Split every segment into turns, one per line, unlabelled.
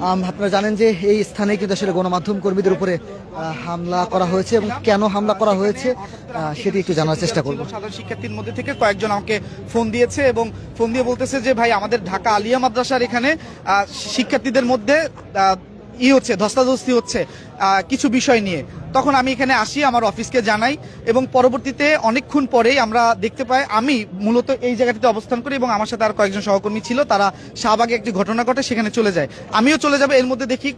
আপনারা জানেন যে এই স্থানে কিন্তু আসলে গণমাধ্যম কর্মীদের উপরে হামলা করা হয়েছে এবং কেন হামলা করা হয়েছে সেটি একটু জানার চেষ্টা করব।
সাধারণ শিক্ষার্থীর মধ্যে থেকে কয়েকজন আমাকে ফোন দিয়েছে এবং ফোন দিয়ে বলতেছে যে, ভাই, আমাদের ঢাকা আলিয়া মাদ্রাসার এখানে শিক্ষার্থীদের মধ্যে ই হচ্ছে, ধস্তাধস্তি হচ্ছে কিছু বিষয় নিয়ে। তখন আমি এখানে আসি, আমার অফিসকে জানাই এবং পরবর্তীতে অনেকক্ষণ পরেই আমরা দেখতে পাই, আমি মূলত এই জায়গাটিতে অবস্থান করি এবং আমার সাথে আর কয়েকজন সহকর্মী ছিল, তারা শাহবাগে একটি ঘটনা ঘটে, সেখানে চলে যায়। আমিও চলে যাব, এর মধ্যে দেখি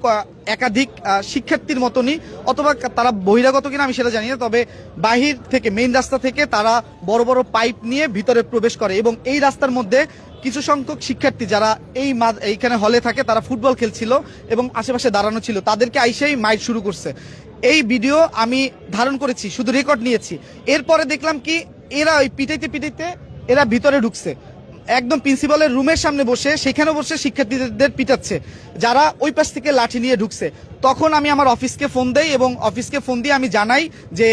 একাধিক শিক্ষার্থীর মতনই, অথবা তারা বহিরাগত কিনা আমি সেটা জানি না, তবে বাহির থেকে মেইন রাস্তা থেকে তারা বড় বড় পাইপ নিয়ে ভিতরে প্রবেশ করে এবং এই রাস্তার মধ্যে কিছু সংখ্যক শিক্ষার্থী যারা এই এইখানে হলে থাকে, তারা ফুটবল খেলছিল এবং আশেপাশে দাঁড়ানো ছিল। তাদেরকে আইসেই মাইট শুরু করছে। এই ভিডিও আমি ধারণ করেছি, শুধু রেকর্ড নিয়েছি। এরপরে দেখলাম কি, এরা ওই পিটাইতে পিটাইতে এরা ভিতরে ঢুকছে। একদম প্রিন্সিপালের রুমের সামনে বসে সেখানে বসে শিক্ষার্থীদের পিটাচ্ছে, যারা ওই পাশ থেকে লাঠি নিয়ে ঢুকছে। তখন আমি আমার অফিসকে ফোন দেই এবং অফিসকে ফোন দিয়ে আমি জানাই যে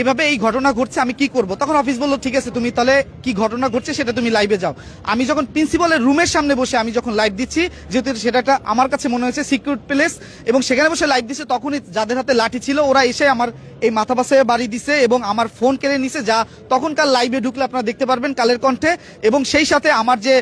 এভাবে এই ঘটনা ঘটছে, আমি কি করব? তখন অফিস বলল, ঠিক আছে, তুমি তাহলে কি ঘটনা ঘটছে সেটা তুমি লাইভে যাও। আমি যখন প্রিন্সিপালের রুমের সামনে বসে আমি যখন লাইভ দিচ্ছি, যেহেতু সেটা একটা আমার কাছে মনে হয়েছে সিকিউর প্লেস এবং সেখানে বসে লাইভ দিচ্ছে, তখনই যাদের হাতে লাঠি ছিল, ওরা এসে আমার এই মাথা পাশে বাড়ি দিছে এবং আমার ফোন কেড়ে নিছে, যা তখনকার লাইভে ঢুকলে আপনারা দেখতে পারবেন কালের কণ্ঠে, এবং সেই সাথে আমার যে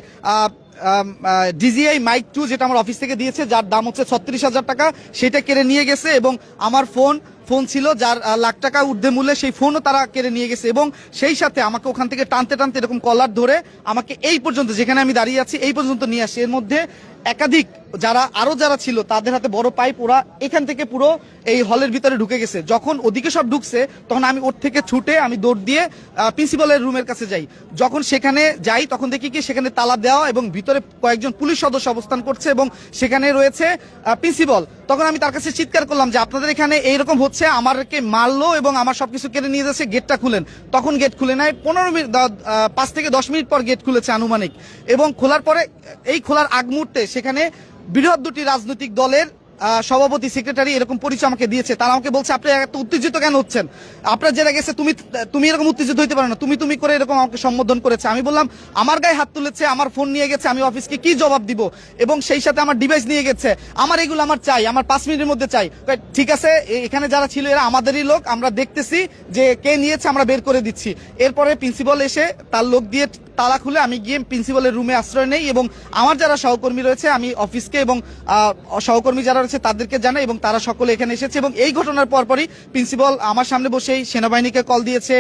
ডিজিআই মাইক টু যেটা আমার অফিস থেকে দিয়েছে, যার দাম হচ্ছে ছত্রিশ হাজার টাকা, সেটা কেড়ে নিয়ে গেছে, এবং আমার ফোন ফোন ছিল, যার লাখ টাকা ঊর্ধ্বে মূল্যে সেই ফোনও তারা কেড়ে নিয়ে গেছে এবং সেই সাথে আমাকে ওখান থেকে টানতে টানতে এরকম কলার ধরে আমাকে এই পর্যন্ত, যেখানে আমি দাঁড়িয়ে আছি, এই পর্যন্ত নিয়ে আসি। এর মধ্যে একাধিক যারা, আরও যারা ছিল, তাদের হাতে বড় পাইপ, ওরা এখান থেকে পুরো এই হলের ভিতরে ঢুকে গেছে। যখন ওদিকে সব ঢুকছে, তখন আমি ওর থেকে ছুটে আমি দৌড় দিয়ে প্রিন্সিপালের রুমের কাছে যাই। যখন সেখানে যাই, তখন দেখি কি সেখানে তালা দেওয়া এবং ভিতরে কয়েকজন পুলিশ সদস্য অবস্থান করছে এবং সেখানে রয়েছে প্রিন্সিপাল তখন আমি তার কাছে চিৎকার করলাম যে, আপনাদের এখানে এইরকম হচ্ছে, আমারকে মারলো এবং আমার সবকিছু কেড়ে নিয়ে যাচ্ছে গেটটা খুলেন। তখন গেট খুলে নেয় পনেরো মিনিট পাঁচ থেকে দশ মিনিট পর গেট খুলেছে আনুমানিক। এবং খোলার পরে, এই খোলার আগ মুহূর্তে সেখানে বৃহৎ দুটি রাজনৈতিক দলের সভাপতি সেক্রেটারি এরকম পরিচয় আমাকে দিয়েছে। তারা আমাকে বলছে, আপনি এত উত্তেজিত কেন হচ্ছেন? আপনার যেটা গেছে, তুমি তুমি এরকম উত্তেজিত হইতে পারো না। তুমি তুমি করে এরকম আমাকে সম্বোধন করেছে। আমি বললাম, আমার গায়ে হাত তুলেছে, আমার ফোন নিয়ে গেছে, আমি অফিসকে কি জবাব দিব? এবং সেই সাথে আমার ডিভাইস নিয়ে গেছে। আমার এগুলো আমার চাই, আমার পাঁচ মিনিটের মধ্যে চাই। ঠিক আছে এখানে যারা ছিল এরা আমাদেরই লোক, আমরা দেখতেছি যে কে নিয়েছে, আমরা বের করে দিচ্ছি। এরপরে প্রিন্সিপাল এসে তার লোক দিয়ে তালা খুলে আমি গিয়ে প্রিন্সিপালের রুমে আশ্রয় নেই এবং আমার যারা সহকর্মী রয়েছে, আমি অফিসকে এবং সহকর্মী যারা রয়েছে তাদেরকে জানাই এবং তারা সকলে এখানে এসেছে এবং এই ঘটনার পরপরই প্রিন্সিপাল আমার সামনে বসেই সেনাবাহিনীকে কল দিয়েছে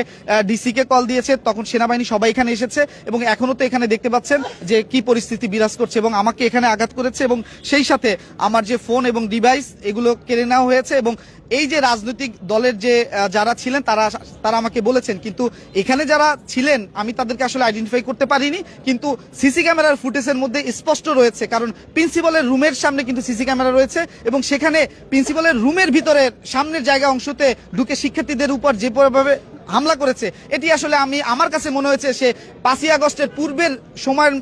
ডিসিকে কল দিয়েছে, তখন সেনাবাহিনী সবাই এখানে এসেছে এবং এখনও তো এখানে দেখতে পাচ্ছেন যে কি পরিস্থিতি বিরাজ করছে এবং আমাকে এখানে আঘাত করেছে এবং সেই সাথে আমার যে ফোন এবং ডিভাইস এগুলো কেড়ে নেওয়া হয়েছে এবং এই যে রাজনৈতিক দলের যে যারা ছিলেন তারা তারা আমাকে বলেছেন, কিন্তু এখানে যারা ছিলেন আমি তাদেরকে আসলে আইডেন্টিফাই করতে পারিনি, কিন্তু সিসি ক্যামেরার ফুটেজের মধ্যে স্পষ্ট রয়েছে, কারণ প্রিন্সিপালের রুমের সামনে কিন্তু সিসি ক্যামেরা রয়েছে, এবং সেখানে প্রিন্সিপালের রুমের ভিতরে সামনের জায়গা অংশতে ঢুকে শিক্ষার্থীদের উপর যেভাবে হামলা করেছে, এটি আসলে আমি, আমার কাছে মনে হয়েছে সে পাঁচই আগস্টের পূর্বের সময়ের,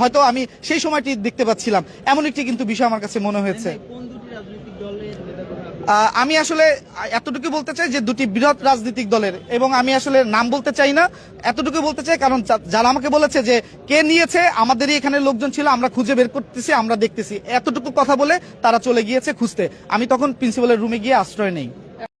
হয়তো আমি সেই সময়টি দেখতে পাচ্ছিলাম, এমন একটি কিন্তু বিষয় আমার কাছে মনে হয়েছে। আমি আসলে এতটুকু বলতে চাই যে দুটি বৃহৎ রাজনৈতিক দলের, এবং আমি আসলে নাম বলতে চাই না, এতটুকু বলতে চাই কারণ যারা আমাকে বলেছে যে কে নিয়েছে, আমাদেরই এখানে লোকজন ছিল, আমরা খুঁজে বের করতেছি, আমরা দেখতেছি। এতটুকু কথা বলে তারা চলে গিয়েছে খুঁজতে। আমি তখন প্রিন্সিপালের রুমে গিয়ে আশ্রয় নেই।